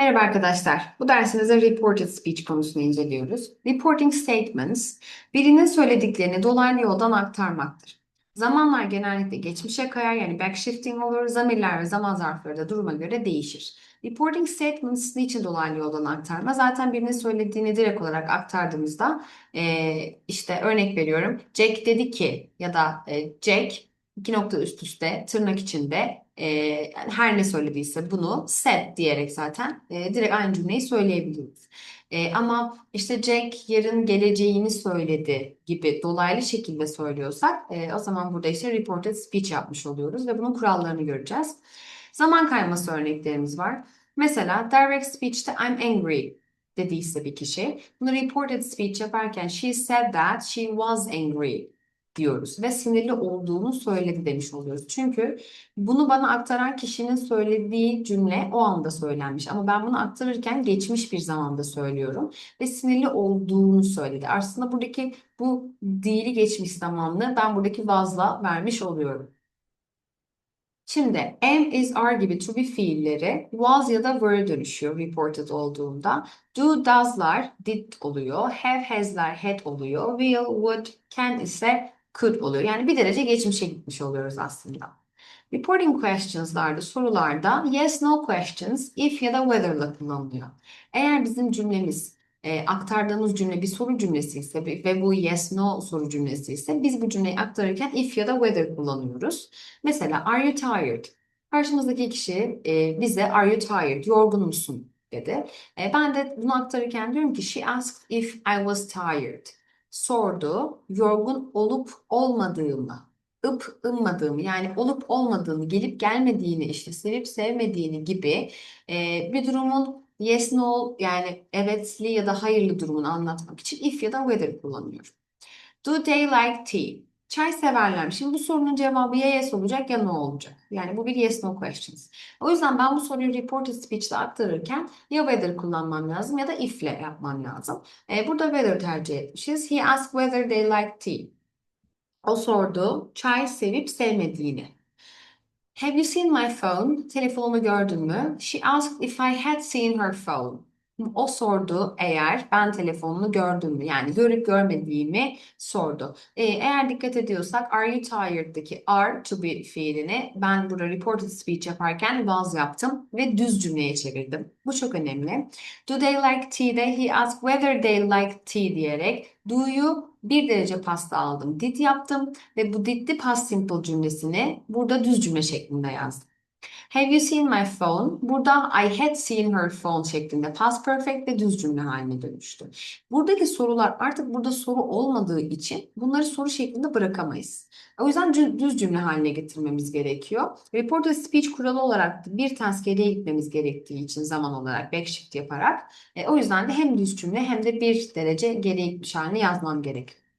Merhaba arkadaşlar. Bu dersimizde reported speech konusunu inceliyoruz. Reporting statements, birinin söylediklerini dolaylı yoldan aktarmaktır. Zamanlar genellikle geçmişe kayar yani backshifting olur. Zamirler ve zaman zarfları da duruma göre değişir. Reporting statements niçin dolaylı yoldan aktarma? Zaten birinin söylediğini direkt olarak aktardığımızda e, işte örnek veriyorum. Jack dedi ki ya da e, Jack iki nokta üst üste tırnak içinde e, yani her ne söylediyse bunu said diyerek zaten e, direkt aynı cümleyi söyleyebiliriz. E, ama işte Jack yarın geleceğini söyledi gibi dolaylı şekilde söylüyorsak e, o zaman burada işte reported speech yapmış oluyoruz ve bunun kurallarını göreceğiz. Zaman kayması örneklerimiz var. Mesela direct speech'te I'm angry dediyse bir kişi. Bunu reported speech yaparken she said that she was angry diyoruz ve sinirli olduğunu söyledi demiş oluyoruz. Çünkü bunu bana aktaran kişinin söylediği cümle o anda söylenmiş ama ben bunu aktarırken geçmiş bir zamanda söylüyorum ve sinirli olduğunu söyledi. Aslında buradaki bu değili geçmiş zamanlı ben buradaki vazla vermiş oluyorum. Şimdi am, is, are gibi to be fiilleri was ya da were dönüşüyor reported olduğunda. Do, does'lar did oluyor. Have, has'lar had oluyor. Will, would, can ise could oluyor. Yani bir derece geçmişe gitmiş oluyoruz aslında. Reporting questions'larda, sorularda yes, no questions, if ya da whether'la kullanılıyor. Eğer bizim cümlemiz, e, aktardığımız cümle bir soru cümlesi ise ve bu yes, no soru cümlesi ise biz bu cümleyi aktarırken if ya da whether kullanıyoruz. Mesela are you tired? Karşımızdaki kişi e, bize are you tired? Yorgun musun? dedi. E, ben de bunu aktarırken diyorum ki she asked if I was tired sordu. Yorgun olup olmadığımı, ıp ımmadığımı yani olup olmadığını, gelip gelmediğini, işte sevip sevmediğini gibi e, bir durumun yes no yani evetli ya da hayırlı durumunu anlatmak için if ya da whether kullanıyorum. Do they like tea? Çay severler mi? Şimdi bu sorunun cevabı ya yes olacak ya no olacak. Yani bu bir yes no questions. O yüzden ben bu soruyu reported speech'te aktarırken ya whether kullanmam lazım ya da if ile yapmam lazım. E, burada whether tercih etmişiz. He asked whether they like tea. O sordu çay sevip sevmediğini. Have you seen my phone? Telefonumu gördün mü? She asked if I had seen her phone. O sordu eğer ben telefonunu gördüm mü? Yani görüp görmediğimi sordu. Ee, eğer dikkat ediyorsak are you tired'daki are to be fiilini ben burada reported speech yaparken was yaptım ve düz cümleye çevirdim. Bu çok önemli. Do they like tea'de he asked whether they like tea diyerek do'yu bir derece pasta aldım. Did yaptım ve bu did'li past simple cümlesini burada düz cümle şeklinde yazdım. Have you seen my phone? Burada I had seen her phone şeklinde past perfect ve düz cümle haline dönüştü. Buradaki sorular artık burada soru olmadığı için bunları soru şeklinde bırakamayız. O yüzden düz cümle haline getirmemiz gerekiyor. Reported speech kuralı olarak bir task geriye gitmemiz gerektiği için zaman olarak backshift yaparak e, o yüzden de hem düz cümle hem de bir derece geriye gitmiş haline yazmam gerekiyor.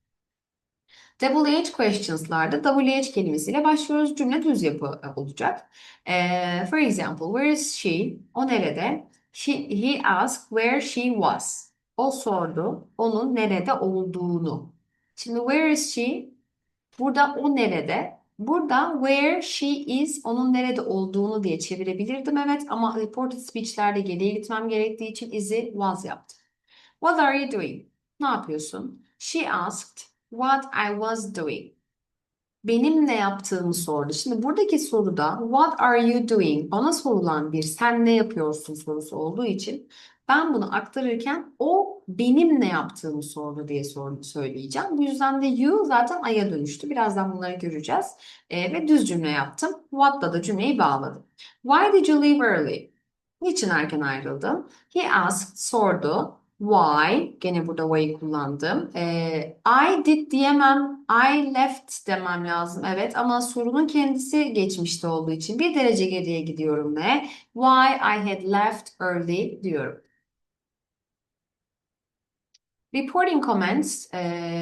WH questions'larda WH kelimesiyle başlıyoruz. Cümle düz yapı e, olacak. Ee, for example, where is she? O nerede? She, he asked where she was. O sordu onun nerede olduğunu. Şimdi where is she? Burada o nerede? Burada where she is onun nerede olduğunu diye çevirebilirdim evet ama reported speech'lerde geriye gitmem gerektiği için is'i was yaptım. What are you doing? Ne yapıyorsun? She asked what I was doing. Benim ne yaptığımı sordu. Şimdi buradaki soruda what are you doing? Bana sorulan bir sen ne yapıyorsun sorusu olduğu için ben bunu aktarırken o benim ne yaptığımı sordu diye sor söyleyeceğim. Bu yüzden de you zaten I'ya dönüştü. Birazdan bunları göreceğiz. E, ve düz cümle yaptım. What'la da cümleyi bağladım. Why did you leave early? Niçin erken ayrıldın? He asked, sordu. Why? Gene burada why'ı kullandım. Ee, I did diyemem. I left demem lazım. Evet ama sorunun kendisi geçmişte olduğu için bir derece geriye gidiyorum ve why I had left early diyorum. Reporting comments e,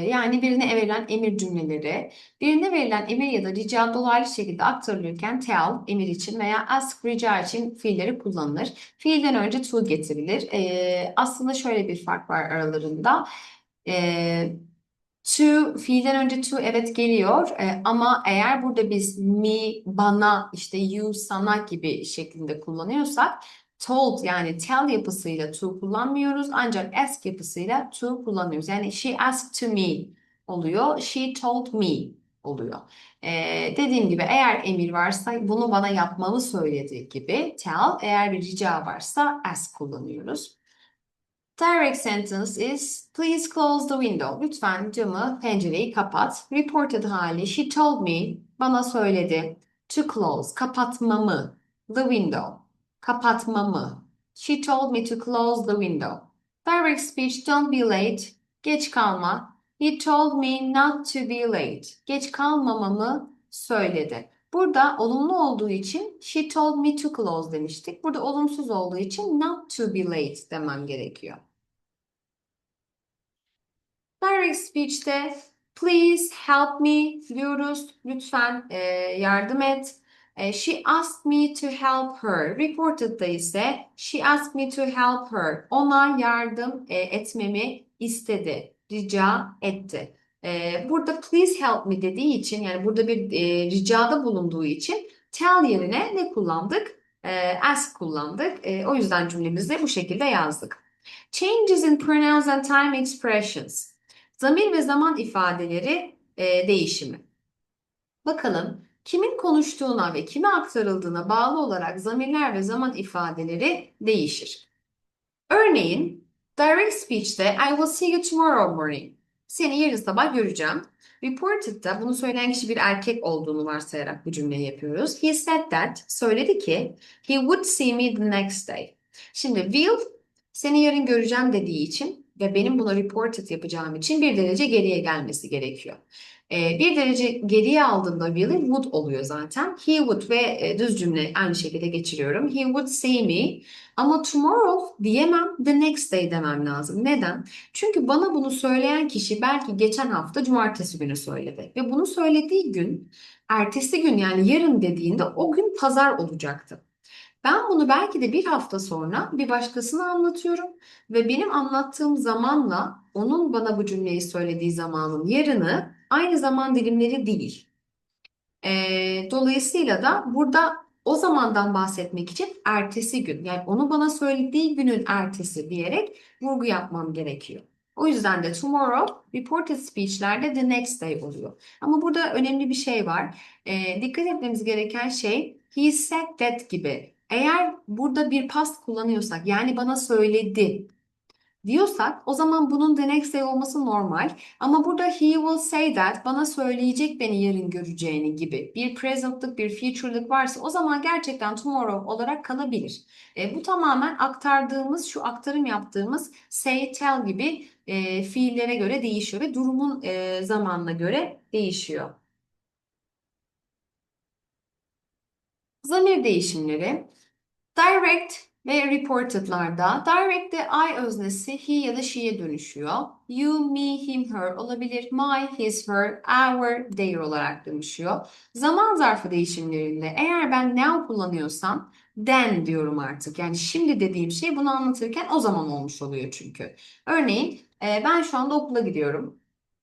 yani birine verilen emir cümleleri, birine verilen emir ya da rica dolaylı şekilde aktarılırken tell emir için veya ask rica için fiilleri kullanılır. Fiilden önce to getirilir. E, aslında şöyle bir fark var aralarında. E, to fiilden önce to evet geliyor e, ama eğer burada biz me, bana, işte you, sana gibi şeklinde kullanıyorsak told yani tell yapısıyla to kullanmıyoruz ancak ask yapısıyla to kullanıyoruz. Yani she asked to me oluyor. She told me oluyor. Ee, dediğim gibi eğer emir varsa bunu bana yapmamı söyledi gibi tell. Eğer bir rica varsa ask kullanıyoruz. Direct sentence is please close the window. Lütfen camı, pencereyi kapat. Reported hali she told me, bana söyledi. To close, kapatmamı. The window, kapatmamı. She told me to close the window. Direct speech don't be late. Geç kalma. He told me not to be late. Geç kalmamamı söyledi. Burada olumlu olduğu için she told me to close demiştik. Burada olumsuz olduğu için not to be late demem gerekiyor. Direct speech'te please help me diyoruz. Lütfen e, yardım et. E, she asked me to help her. Reported'da ise she asked me to help her. Ona yardım e, etmemi istedi, rica etti. E, burada please help me dediği için yani burada bir ricada bulunduğu için tell yerine ne kullandık? Ask kullandık. O yüzden cümlemizi bu şekilde yazdık. Changes in pronouns and time expressions. Zamir ve zaman ifadeleri değişimi. Bakalım kimin konuştuğuna ve kime aktarıldığına bağlı olarak zamirler ve zaman ifadeleri değişir. Örneğin direct speech'te I will see you tomorrow morning. Seni yarın sabah göreceğim. Reported'da bunu söyleyen kişi bir erkek olduğunu varsayarak bu cümleyi yapıyoruz. He said that, söyledi ki he would see me the next day. Şimdi will seni yarın göreceğim dediği için ve benim buna reported yapacağım için bir derece geriye gelmesi gerekiyor. Ee, bir derece geriye aldığımda will'i would oluyor zaten. He would ve e, düz cümle aynı şekilde geçiriyorum. He would see me ama tomorrow diyemem, the next day demem lazım. Neden? Çünkü bana bunu söyleyen kişi belki geçen hafta cumartesi günü söyledi. Ve bunu söylediği gün, ertesi gün yani yarın dediğinde o gün pazar olacaktı. Ben bunu belki de bir hafta sonra bir başkasına anlatıyorum ve benim anlattığım zamanla onun bana bu cümleyi söylediği zamanın yarını aynı zaman dilimleri değil. Ee, dolayısıyla da burada o zamandan bahsetmek için ertesi gün yani onu bana söylediği günün ertesi diyerek vurgu yapmam gerekiyor. O yüzden de tomorrow reported speech'lerde the next day oluyor. Ama burada önemli bir şey var. Ee, dikkat etmemiz gereken şey he said that gibi. Eğer burada bir past kullanıyorsak yani bana söyledi diyorsak o zaman bunun the next day olması normal. Ama burada he will say that bana söyleyecek beni yarın göreceğini gibi bir present'lık bir future'lık varsa o zaman gerçekten tomorrow olarak kalabilir. E, bu tamamen aktardığımız şu aktarım yaptığımız say tell gibi e, fiillere göre değişiyor ve durumun e, zamanına göre değişiyor. Zamir değişimleri direct ve reported'larda direct'te I öznesi he ya da she'ye dönüşüyor. You, me, him, her olabilir. My, his, her, our, their olarak dönüşüyor. Zaman zarfı değişimlerinde eğer ben now kullanıyorsam then diyorum artık. Yani şimdi dediğim şey bunu anlatırken o zaman olmuş oluyor çünkü. Örneğin e, ben şu anda okula gidiyorum.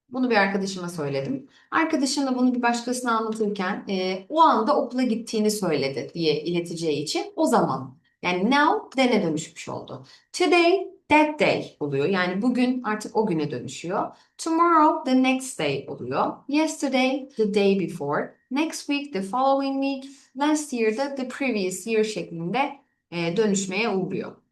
Bunu bir arkadaşıma söyledim. Arkadaşım da bunu bir başkasına anlatırken e, o anda okula gittiğini söyledi diye ileteceği için o zaman. Yani now then'e dönüşmüş oldu. Today, that day oluyor. Yani bugün artık o güne dönüşüyor. Tomorrow, the next day oluyor. Yesterday, the day before. Next week, the following week. Last year da the previous year şeklinde e, dönüşmeye uğruyor.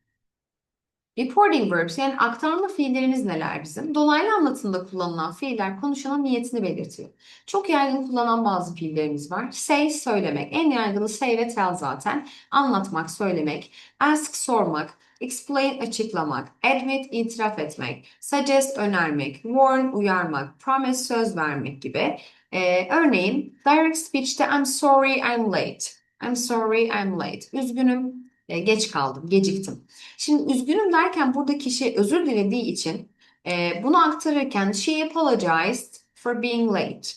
Reporting verbs yani aktarma fiillerimiz neler bizim? Dolaylı anlatımda kullanılan fiiller konuşanın niyetini belirtiyor. Çok yaygın kullanılan bazı fiillerimiz var. Say, söylemek. En yaygını say ve tell zaten. Anlatmak, söylemek. Ask, sormak. Explain, açıklamak. Admit, itiraf etmek. Suggest, önermek. Warn, uyarmak. Promise, söz vermek gibi. Ee, örneğin, direct speech'te I'm sorry, I'm late. I'm sorry, I'm late. Üzgünüm, e, geç kaldım, geciktim. Şimdi üzgünüm derken burada kişi özür dilediği için e, bunu aktarırken she apologized for being late.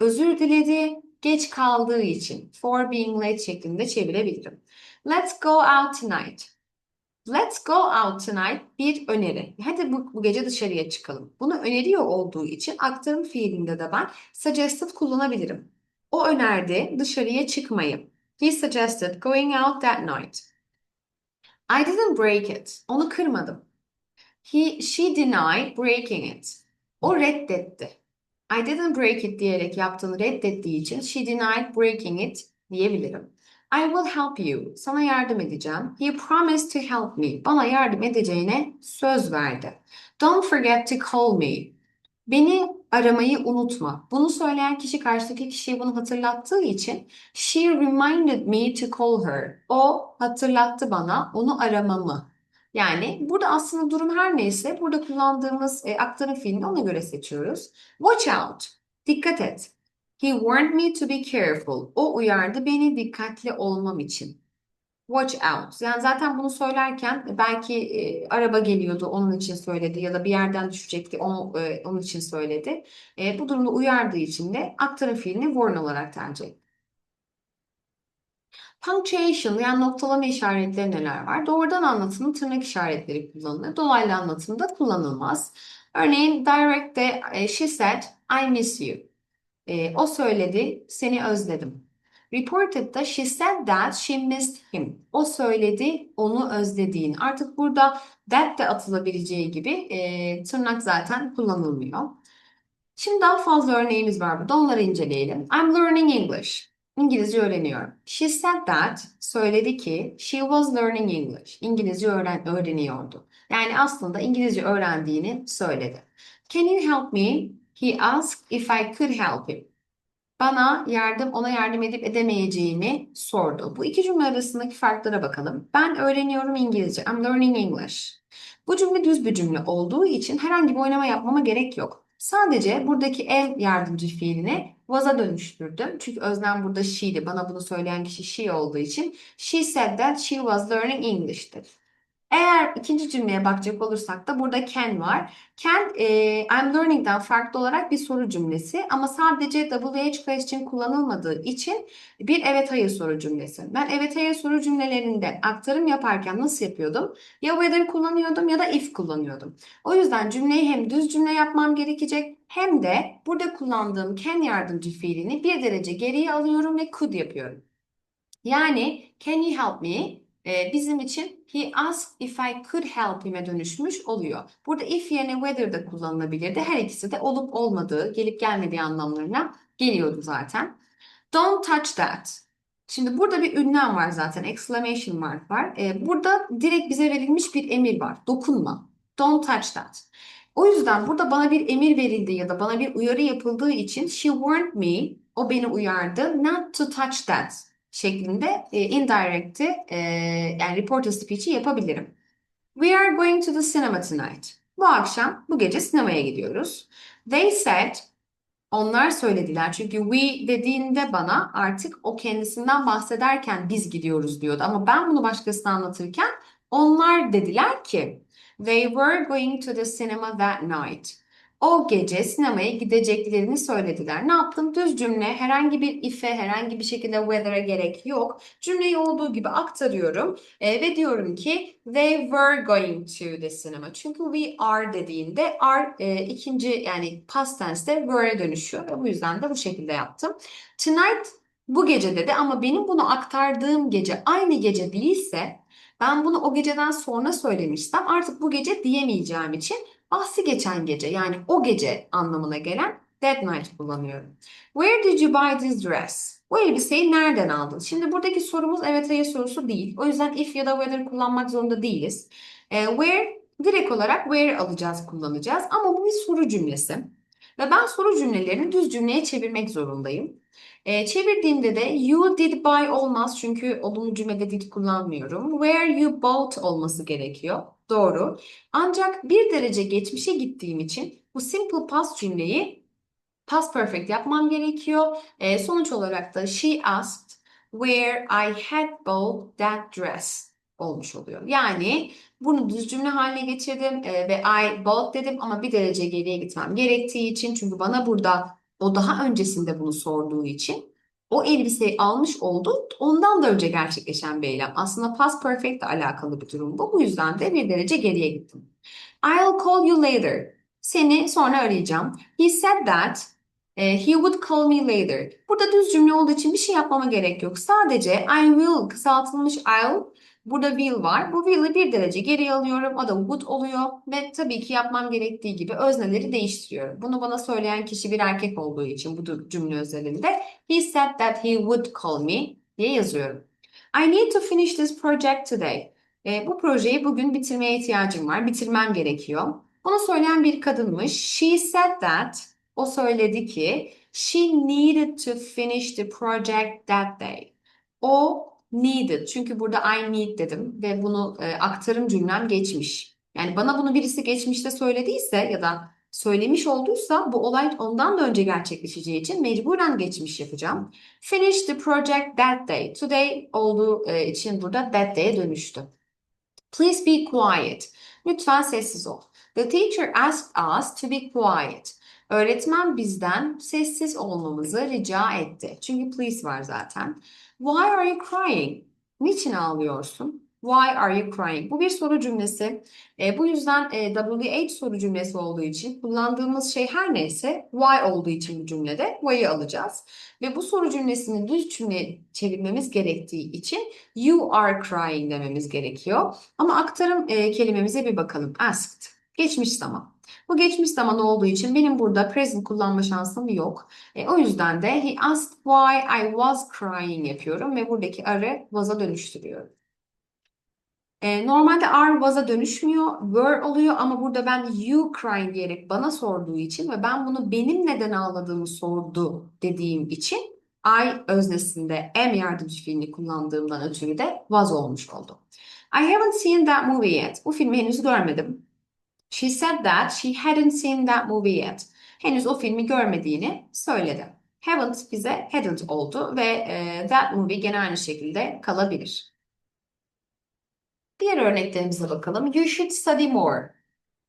Özür diledi geç kaldığı için for being late şeklinde çevirebilirim. Let's go out tonight. Let's go out tonight bir öneri. Hadi bu, bu gece dışarıya çıkalım. Bunu öneriyor olduğu için aktarım fiilinde de ben suggested kullanabilirim. O önerdi dışarıya çıkmayı. He suggested going out that night. I didn't break it. Onu kırmadım. He, she denied breaking it. O reddetti. I didn't break it diyerek yaptığını reddettiği için she denied breaking it diyebilirim. I will help you. Sana yardım edeceğim. He promised to help me. Bana yardım edeceğine söz verdi. Don't forget to call me. Beni aramayı unutma. Bunu söyleyen kişi karşıdaki kişiye bunu hatırlattığı için she reminded me to call her. O hatırlattı bana onu aramamı. Yani burada aslında durum her neyse burada kullandığımız e, aktarım fiilini ona göre seçiyoruz. Watch out. Dikkat et. He warned me to be careful. O uyardı beni dikkatli olmam için. Watch out. Yani zaten bunu söylerken belki e, araba geliyordu onun için söyledi ya da bir yerden düşecekti onu, e, onun için söyledi. E, bu durumda uyardığı için de aktarım fiilini warn olarak tercih etti. Punctuation yani noktalama işaretleri neler var? Doğrudan anlatımın tırnak işaretleri kullanılır. Dolaylı anlatımda kullanılmaz. Örneğin direct'te e, she said I miss you. E, o söyledi seni özledim. Reported'da she said that she missed him. O söyledi onu özlediğini. Artık burada that de atılabileceği gibi e, tırnak zaten kullanılmıyor. Şimdi daha fazla örneğimiz var burada. Onları inceleyelim. I'm learning English. İngilizce öğreniyorum. She said that, söyledi ki she was learning English. İngilizce öğren öğreniyordu. Yani aslında İngilizce öğrendiğini söyledi. Can you help me? He asked if I could help him. Bana yardım, ona yardım edip edemeyeceğimi sordu. Bu iki cümle arasındaki farklara bakalım. Ben öğreniyorum İngilizce. I'm learning English. Bu cümle düz bir cümle olduğu için herhangi bir oynama yapmama gerek yok. Sadece buradaki el yardımcı fiilini was'a dönüştürdüm. Çünkü öznem burada she'di. Bana bunu söyleyen kişi she olduğu için she said that she was learning English'tir. Eğer ikinci cümleye bakacak olursak da burada can var. Can, e, I'm learning'den farklı olarak bir soru cümlesi ama sadece WH question kullanılmadığı için bir evet hayır soru cümlesi. Ben evet hayır soru cümlelerinde aktarım yaparken nasıl yapıyordum? Ya whether kullanıyordum ya da if kullanıyordum. O yüzden cümleyi hem düz cümle yapmam gerekecek hem de burada kullandığım can yardımcı fiilini bir derece geriye alıyorum ve could yapıyorum. Yani can you help me? Ee, bizim için he asked if I could help him'e dönüşmüş oluyor. Burada if yerine whether de kullanılabilirdi. Her ikisi de olup olmadığı, gelip gelmediği anlamlarına geliyordu zaten. Don't touch that. Şimdi burada bir ünlem var zaten. Exclamation mark var. Ee, burada direkt bize verilmiş bir emir var. Dokunma. Don't touch that. O yüzden burada bana bir emir verildi ya da bana bir uyarı yapıldığı için she warned me, o beni uyardı, not to touch that şeklinde e, indirect'i e, yani reporter speech'i yapabilirim. We are going to the cinema tonight. Bu akşam, bu gece sinemaya gidiyoruz. They said, onlar söylediler. Çünkü we dediğinde bana artık o kendisinden bahsederken biz gidiyoruz diyordu. Ama ben bunu başkasına anlatırken onlar dediler ki they were going to the cinema that night. O gece sinemaya gideceklerini söylediler. Ne yaptım? Düz cümle, herhangi bir if'e, herhangi bir şekilde whether'a gerek yok. Cümleyi olduğu gibi aktarıyorum e, ve diyorum ki they were going to the cinema. Çünkü we are dediğinde are e, ikinci yani past tense'de were'e dönüşüyor ve bu yüzden de bu şekilde yaptım. Tonight bu gece dedi ama benim bunu aktardığım gece aynı gece değilse ben bunu o geceden sonra söylemişsem artık bu gece diyemeyeceğim için bahsi geçen gece yani o gece anlamına gelen that night kullanıyorum. Where did you buy this dress? Bu elbiseyi nereden aldın? Şimdi buradaki sorumuz evet hayır sorusu değil. O yüzden if ya da whether kullanmak zorunda değiliz. E, where direkt olarak where alacağız, kullanacağız. Ama bu bir soru cümlesi. Ve ben soru cümlelerini düz cümleye çevirmek zorundayım. E, çevirdiğimde de you did buy olmaz çünkü olumlu cümlede did kullanmıyorum. Where you bought olması gerekiyor. Doğru. Ancak bir derece geçmişe gittiğim için bu simple past cümleyi past perfect yapmam gerekiyor. E, sonuç olarak da she asked where I had bought that dress olmuş oluyor. Yani bunu düz cümle haline getirdim e, ve I bought dedim ama bir derece geriye gitmem gerektiği için çünkü bana burada o daha öncesinde bunu sorduğu için o elbiseyi almış oldu. Ondan da önce gerçekleşen bir eylem. Aslında past perfect ile alakalı bir durum bu. Bu yüzden de bir derece geriye gittim. I'll call you later. Seni sonra arayacağım. He said that he would call me later. Burada düz cümle olduğu için bir şey yapmama gerek yok. Sadece I will kısaltılmış I'll Burada will var. Bu will'i bir derece geri alıyorum. O da would oluyor. Ve tabii ki yapmam gerektiği gibi özneleri değiştiriyorum. Bunu bana söyleyen kişi bir erkek olduğu için bu cümle özelinde he said that he would call me diye yazıyorum. I need to finish this project today. E, bu projeyi bugün bitirmeye ihtiyacım var. Bitirmem gerekiyor. Bunu söyleyen bir kadınmış. She said that. O söyledi ki she needed to finish the project that day. O needed. Çünkü burada I need dedim ve bunu e, aktarım cümlem geçmiş. Yani bana bunu birisi geçmişte söylediyse ya da söylemiş olduysa bu olay ondan da önce gerçekleşeceği için mecburen geçmiş yapacağım. Finish the project that day. Today olduğu e, için burada that day'e dönüştü. Please be quiet. Lütfen sessiz ol. The teacher asked us to be quiet. Öğretmen bizden sessiz olmamızı rica etti. Çünkü please var zaten. Why are you crying? Niçin ağlıyorsun? Why are you crying? Bu bir soru cümlesi. E, bu yüzden e, WH soru cümlesi olduğu için kullandığımız şey her neyse why olduğu için bu cümlede why'ı alacağız. Ve bu soru cümlesini düz cümle çevirmemiz gerektiği için you are crying dememiz gerekiyor. Ama aktarım e, kelimemize bir bakalım. Asked. Geçmiş zaman. Bu geçmiş zaman olduğu için benim burada present kullanma şansım yok. E, o yüzden de he asked why I was crying yapıyorum ve buradaki arı was'a dönüştürüyorum. E, normalde are was'a dönüşmüyor, were oluyor ama burada ben you crying diyerek bana sorduğu için ve ben bunu benim neden ağladığımı sordu dediğim için I öznesinde am yardımcı fiilini kullandığımdan ötürü de was olmuş oldu. I haven't seen that movie yet. Bu filmi henüz görmedim. She said that she hadn't seen that movie yet. Henüz o filmi görmediğini söyledi. Haven't bize hadn't oldu ve e, that movie gene aynı şekilde kalabilir. Diğer örneklerimize bakalım. You should study more.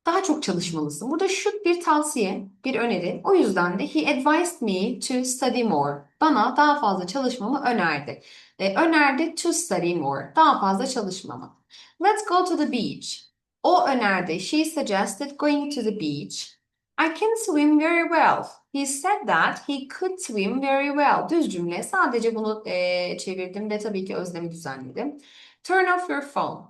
Daha çok çalışmalısın. Burada should bir tavsiye, bir öneri. O yüzden de he advised me to study more. Bana daha fazla çalışmamı önerdi. E, önerdi to study more. Daha fazla çalışmamı. Let's go to the beach. O önerdi. She suggested going to the beach. I can swim very well. He said that he could swim very well. Düz cümle. Sadece bunu e, çevirdim ve tabii ki özlemi düzenledim. Turn off your phone.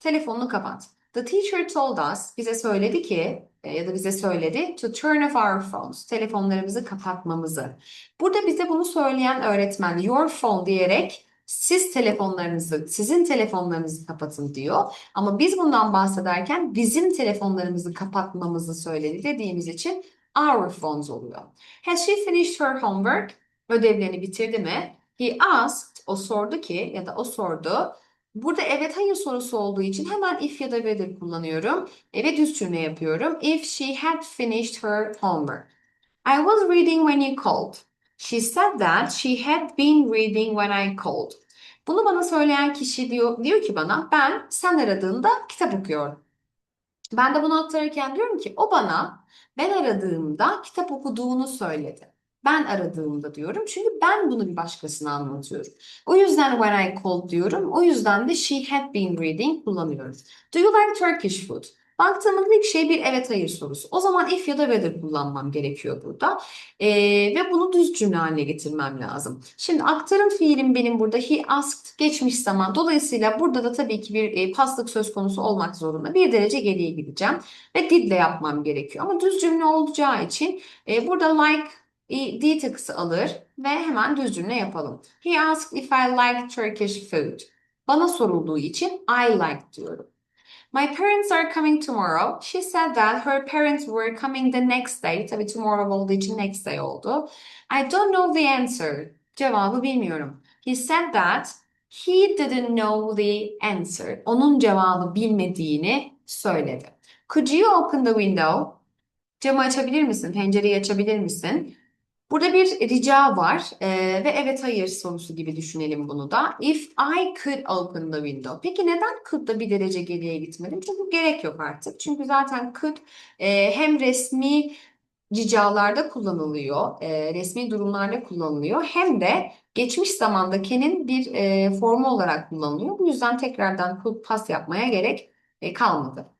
Telefonunu kapat. The teacher told us, bize söyledi ki e, ya da bize söyledi to turn off our phones. Telefonlarımızı kapatmamızı. Burada bize bunu söyleyen öğretmen your phone diyerek siz telefonlarınızı, sizin telefonlarınızı kapatın diyor. Ama biz bundan bahsederken bizim telefonlarımızı kapatmamızı söyledi dediğimiz için our phones oluyor. Has she finished her homework? Ödevlerini bitirdi mi? He asked, o sordu ki ya da o sordu. Burada evet hayır sorusu olduğu için hemen if ya da whether kullanıyorum. Evet düz cümle yapıyorum. If she had finished her homework. I was reading when you called. She said that she had been reading when I called. Bunu bana söyleyen kişi diyor, diyor ki bana ben sen aradığında kitap okuyorum. Ben de bunu aktarırken diyorum ki o bana ben aradığımda kitap okuduğunu söyledi. Ben aradığımda diyorum. Çünkü ben bunu bir başkasına anlatıyorum. O yüzden when I called diyorum. O yüzden de she had been reading kullanıyorum. Do you like Turkish food? Baktığımız ilk şey bir evet hayır sorusu. O zaman if ya da whether kullanmam gerekiyor burada. Ee, ve bunu düz cümle haline getirmem lazım. Şimdi aktarım fiilim benim burada he asked geçmiş zaman. Dolayısıyla burada da tabii ki bir e, paslık söz konusu olmak zorunda. Bir derece geriye gideceğim ve did ile yapmam gerekiyor. Ama düz cümle olacağı için e, burada like e, D takısı alır ve hemen düz cümle yapalım. He asked if I like Turkish food. Bana sorulduğu için I like diyorum. My parents are coming tomorrow. She said that her parents were coming the next day. Tabii tomorrow olduğu için next day oldu. I don't know the answer. Cevabı bilmiyorum. He said that he didn't know the answer. Onun cevabı bilmediğini söyledi. Could you open the window? Camı açabilir misin? Pencereyi açabilir misin? Burada bir rica var ee, ve evet hayır sorusu gibi düşünelim bunu da. If I could open the window. Peki neden could'da bir derece geriye gitmedim? Çünkü gerek yok artık. Çünkü zaten could e, hem resmi ricalarda kullanılıyor, e, resmi durumlarda kullanılıyor hem de geçmiş zamanda can'in bir e, formu olarak kullanılıyor. Bu yüzden tekrardan could pas yapmaya gerek e, kalmadı.